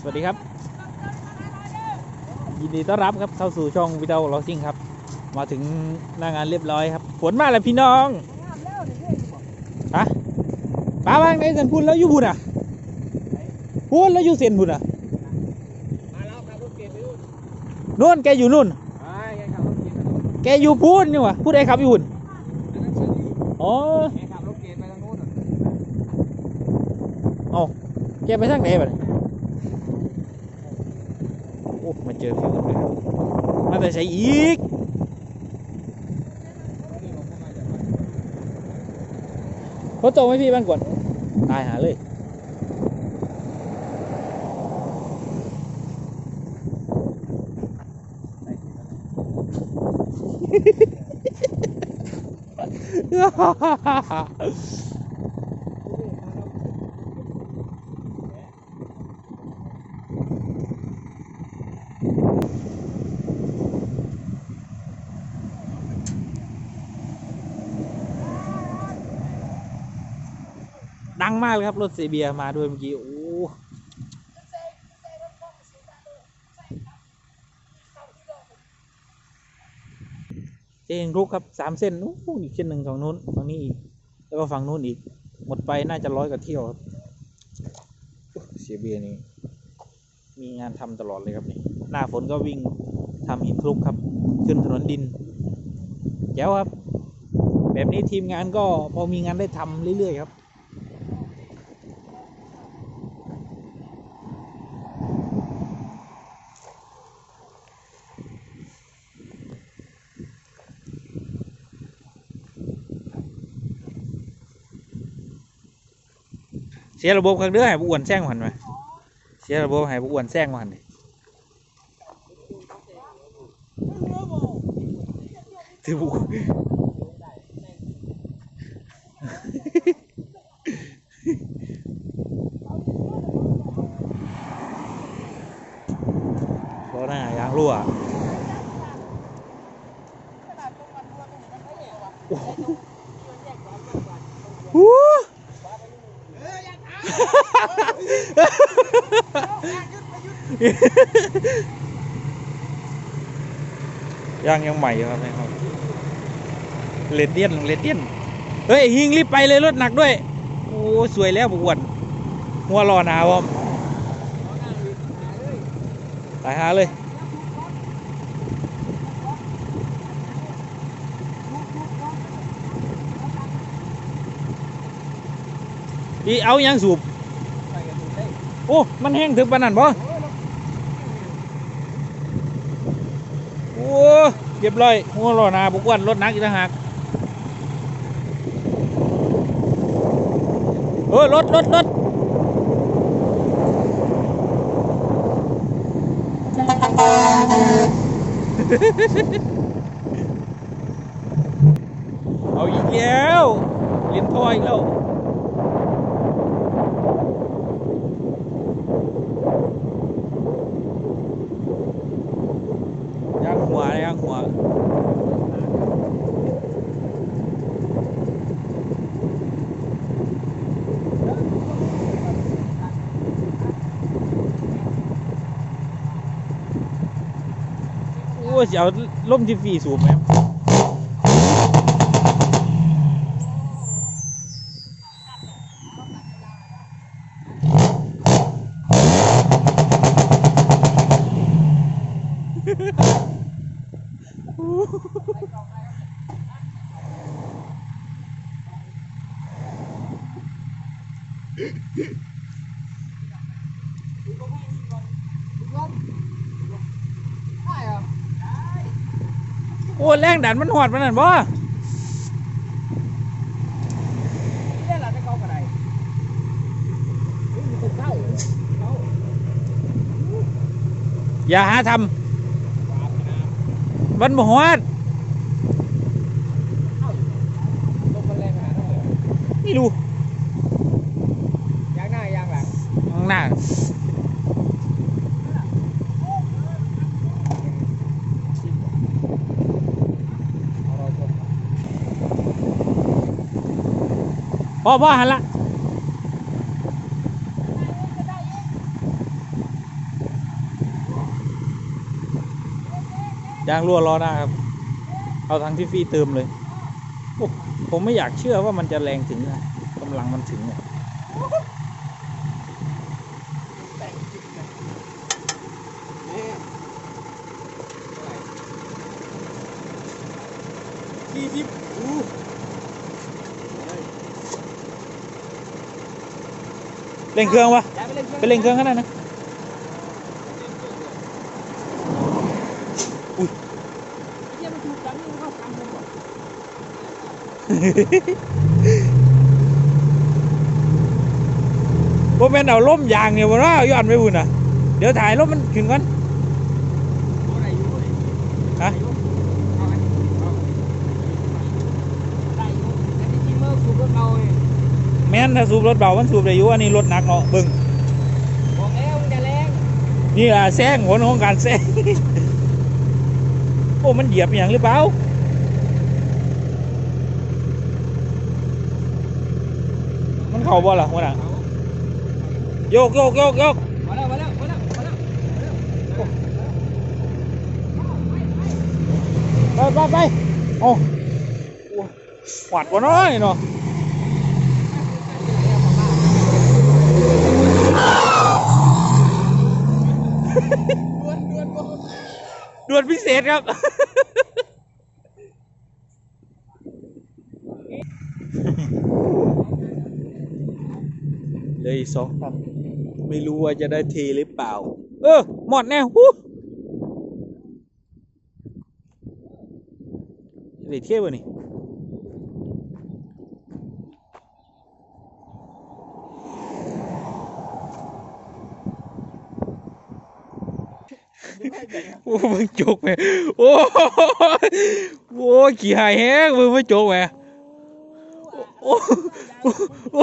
สวัสดีครับ ยินดีต้อนรับครับเข้าสู่ช่องวิดีโอลอซิ่งครับ มาถึงหน้างานเรียบร้อยครับฝนมาแล้วพี่น้องฮะป้าว่างในสันพูนแล้วอยู่บุญอะพูนแล้วอยู่เซนบุญอะมาแล้วครับรถเก๋งไปนู่นนู่นแกอยู่นู่นไปแกขับรถเก๋งไปนู่นแกอยู่พูนนี่วะพูดไอ้ครับอยู่บุญอันนั้นเชอรี่อ๋อแกขับรถเก๋งไปทางนู้นน่ะเอาแกไปทางไหนบ้างโอ้มา เจอพี่อุ่นเลยครับมาแต่ใช้อีกนี่ผมก็มาจากบ้านเขาโตไหมพี่บ้านก่อนตายหาเลยฮ่า ดังมากเลยครับ รถเซเบียมาด้วยเมื่อกี้ โอ้เจงรุกครับสามเส้นนู้นอีกเส้นหนึ่งฝั่งนู้นฝั่งนี้อีก แล้วก็ฝั่งนู้นอีก หมดไปน่าจะร้อยกว่าเที่ยวครับเซเบียนี่มีงานทำตลอดเลยครับนี่ หน้าฝนก็วิ่งทำหินคลุกครับ ขึ้นถนนดินแจ๋วครับ แบบนี้ทีมงานก็พอมีงานได้ทำเรื่อยๆครับ เสียระบบข้างเด้อให้ผู้อ้วนแซงมันไหมเสียระบบให้ผู้อ้วนแซงมันดิถือผู้ล้อหน้ายางรั่วหู ยางยังใหม่อยู่ครับนี่ครับเลดเดียนเลดเดียนเฮ้ยฮิงรีบไปเลยรถหนักด้วย โอ้สวยแล้วบุกวนหัวรอหนาวมตายหาเลยอีเอายังสูบ โอ้ มันแห้งถึงปานนั้นบ่โอ้เรียบร้อยหัวรอนาบุกวนรถนักอีกต่างหากเออรถรถรถเอาอีกแล้วเลียนท่ออีกแล้ว ย่าง หัวย่างหัวโอ้ยสิเอาล่มที่ฟรีสูบไหม โอ้แรงดันมันหอดมันนั่นบ่เนี่ยเราจะเข้ากันเข้าเข้าอย่าหาทวางน้ำมันบ่หอดำลมมันแรงขนาดนั้นเลยไม่รู้ยางหน้ายางหลังข้างหน้าเอาเราชมพ่อพ่อหันละ ยางรั่วล้อหน้าครับ เอาทางที่ฟี่เติมเลยโอ้ผมไม่อยากเชื่อว่ามันจะแรงถึงนะกำลังมันถึงอะยี่สิบอู้เร่งเครื่องวะย้ายไปเล่นไปเร่งเครื่องขนาดนะ เยี่ยมนถูกจังนี่เข้าทางผมหรอ ผมเป็นเอาล่มยางเนี่ยบ่เนาะย้อนไปบุญอะ เดี๋ยวถ่ายล่มมันขึ้นก่อนอะไรอยู่เลยฮะเอาไหมเอาได้อยู่แต่ที่จริงเมื่อสูบรถเราเองแม่นถ้าสูบรถเบา มันสูบได้อยู่อันนี้รถหนักเนาะเบิ่งบอกแล้วมันจะแรงนี่ล่ะแซงผลของการแซงโอ้ มันเหยียบอหย่างหรือเปล่า มัน เข่าบ่ล่ะหัวหน้าโยกโยกโยกโยกมาแล้วมาแล้วมาแล้วมาแล้วไปไปไปโอ้โอ้หวัดวะน้อยเนาะดวนดวนดวนด่วนพิเศษครับ ลยอีกสองพันไม่รู้ว่าจะได้เทหรือเปล่า เออ หมดแน่ฮู้ได้เที่ยวนี่โอ้มึงจกแม่โอ้โหขี่หายแฮงมึงไม่จกแม่โอ้โอ้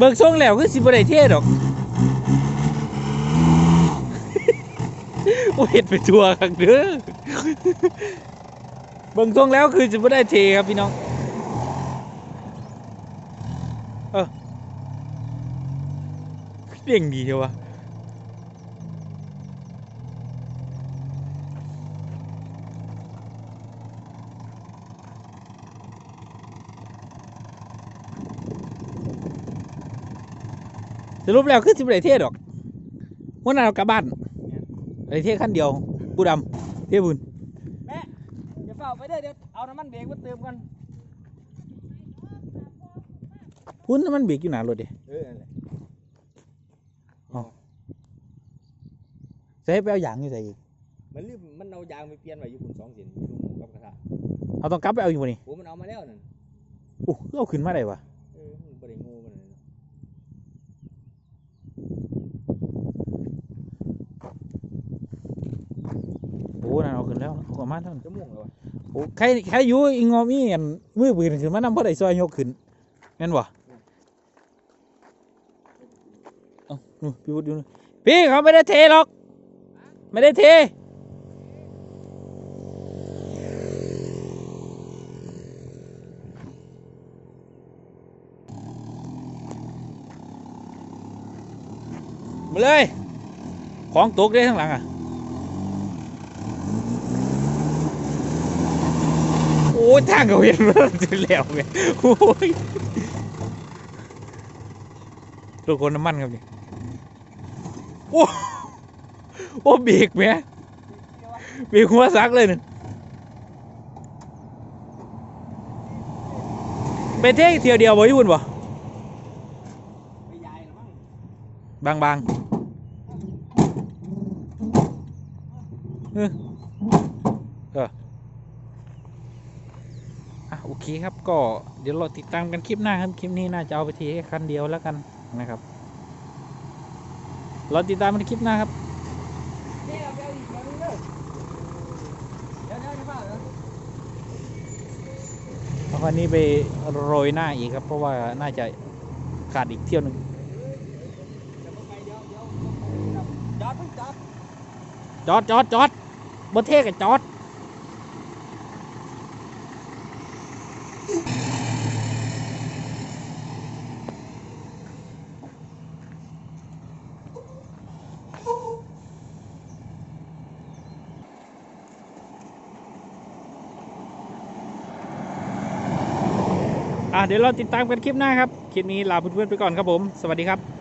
เบิกส่งแล้วคือสิบ่ได้เท่ดอกโอ้เห็ดไปทัวร์ครับเด้อเบิ่งทรงแล้วคือจะไม่ได้เทครับพี่น้อง เออเรียงดีเดียววะ รุปแล้วคือสิบได้เทดอกวันนั้นเรากลับบ้านได้เทขั้นเดียวผู้ดำเทบุญแม่เดี๋ยวเฝ้าไปเด้อเดี๋ยวเอาน้ำมันเบรกมาเติมกันพุ่นน้ำมันเบรกอยู่หนารถเดิเออนั่นแหละใส่ไปเอาอย่างอยู่ใส่อีกมันลืมมันเอายางไปเปลี่ยนไว้อยู่คุณสองเส้นอยู่ตรงกับกระทะเอาต้องกลับไปเอาอยู่บ่นี่โอ้มันเอามาแล้วนั่นโอ้เอาขึ้นมาได้วะ เออมันบ่ได้งูมันนั่น โอ้นั่นเอา ขึ้นแล้วเอามาเท่านั้นจะม่วงเลยวะโอ้ใครใครอยู่อีงอมีอันมือปืนขึ้นมานำเพราะได้ซอยยกขึ้นแม่นบ่เอ้านู่นพี่วุฒิอยู่นู่นพี่เขาไม่ได้เทหรอก ไม่ได้เทมาเลย ของตกได้ทั้งหลังอะ โอ้ ยทางเขาเห็นว่าจะแล้วไงโอ้ยตัวคนน้ำมันครับนี่โอ้โอ้เบรกแหมเบรกหัวซักเลยเนึงไปเทคเที่ยวเดียวบ่ญี่ปุ่นบ่บางบางเออ เอออะโอเครับก็เดี๋ยวเราติดตามกันคลิปหน้าครับคลิปนี้น่าจะเอาไปทีแค่คันเดียวแล้วกันนะครับ เราติดตามกันในคลิปหน้าครับเอาวันนี้ไปโรยหน้าอีกครับ เพราะว่าน่าจะขาดอีกเที่ยวหนึ่งจอดจอดจอดจอดจอดบนเทกับจอด เดี๋ยวเราติดตามกันคลิปหน้าครับ คลิปนี้ลาเพื่อนๆไปก่อนครับผม สวัสดีครับ